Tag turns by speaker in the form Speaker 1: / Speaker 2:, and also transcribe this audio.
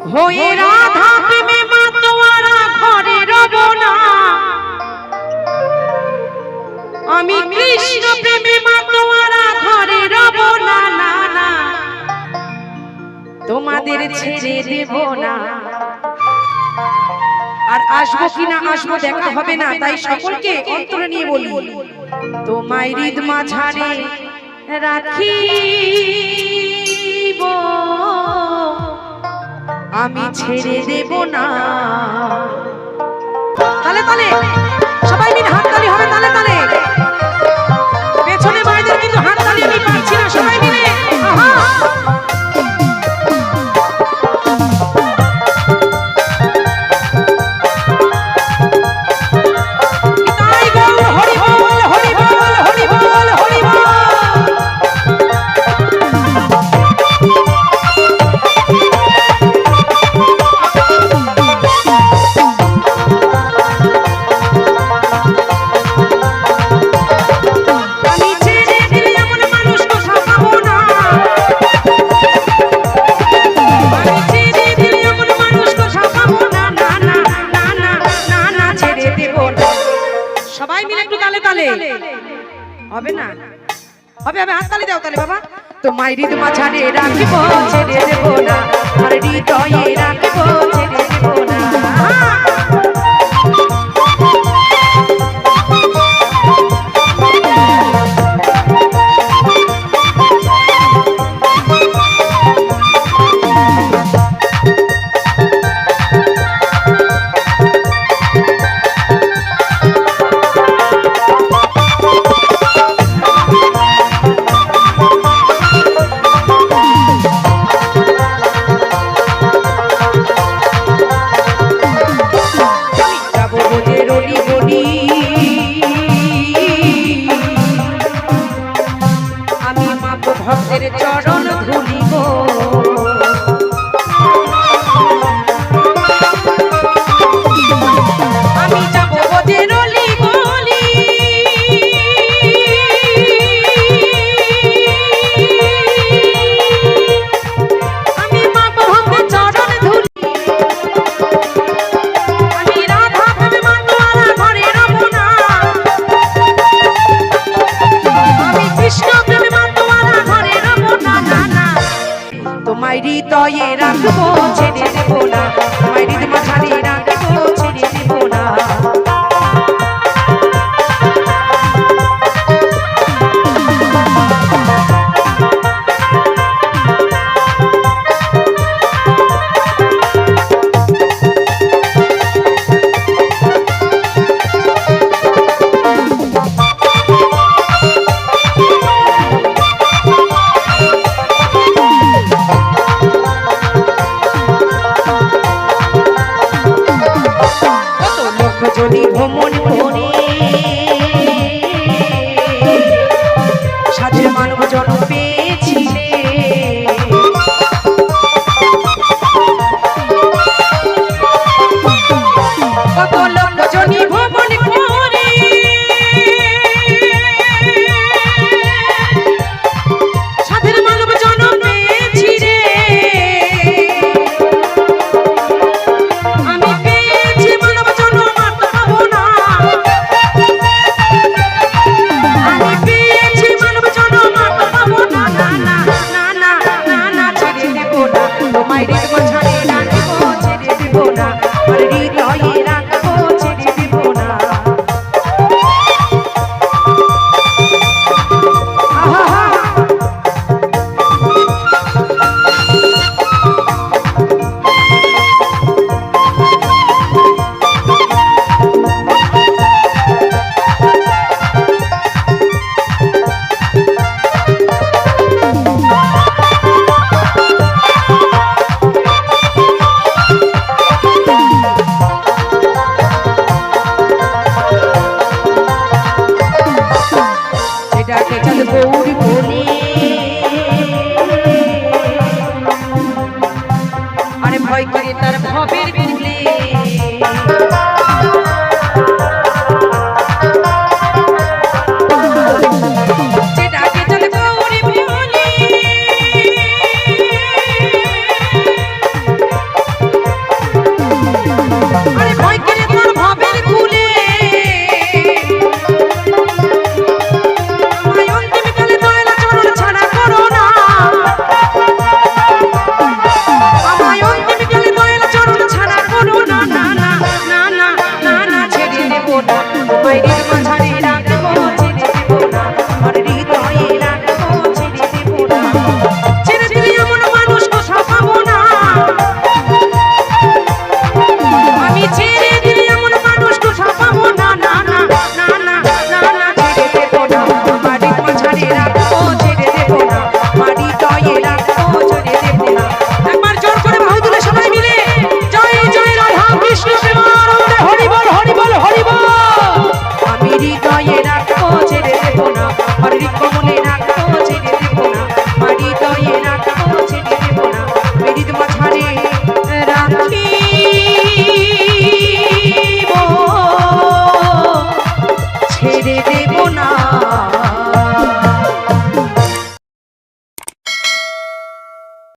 Speaker 1: হয়ে রাধা প্রেমে মাতোয়ারা ঘরে রব না। আমি কৃষ্ণ প্রেমে মাতোয়ারা ঘরে রব না না না। তোমাদের ছেড়ে দেব না। আর আসব কিনা আসব দেখা হবে না, তাই সকলকে অন্তরে নিয়ে বলি। তোমায় হৃদ মাঝারে রাখিব। আমি ছেড়ে দেব না। তালে তালে সবাই মিলে হাততালি হবে তালে তালে। হবে? না? হবে হবে, হাততালি দাও তাহলে, বাবা। তোমায় হৃদ ছাড়ে রাখিব, ছেড়ে না। আর 掌声响起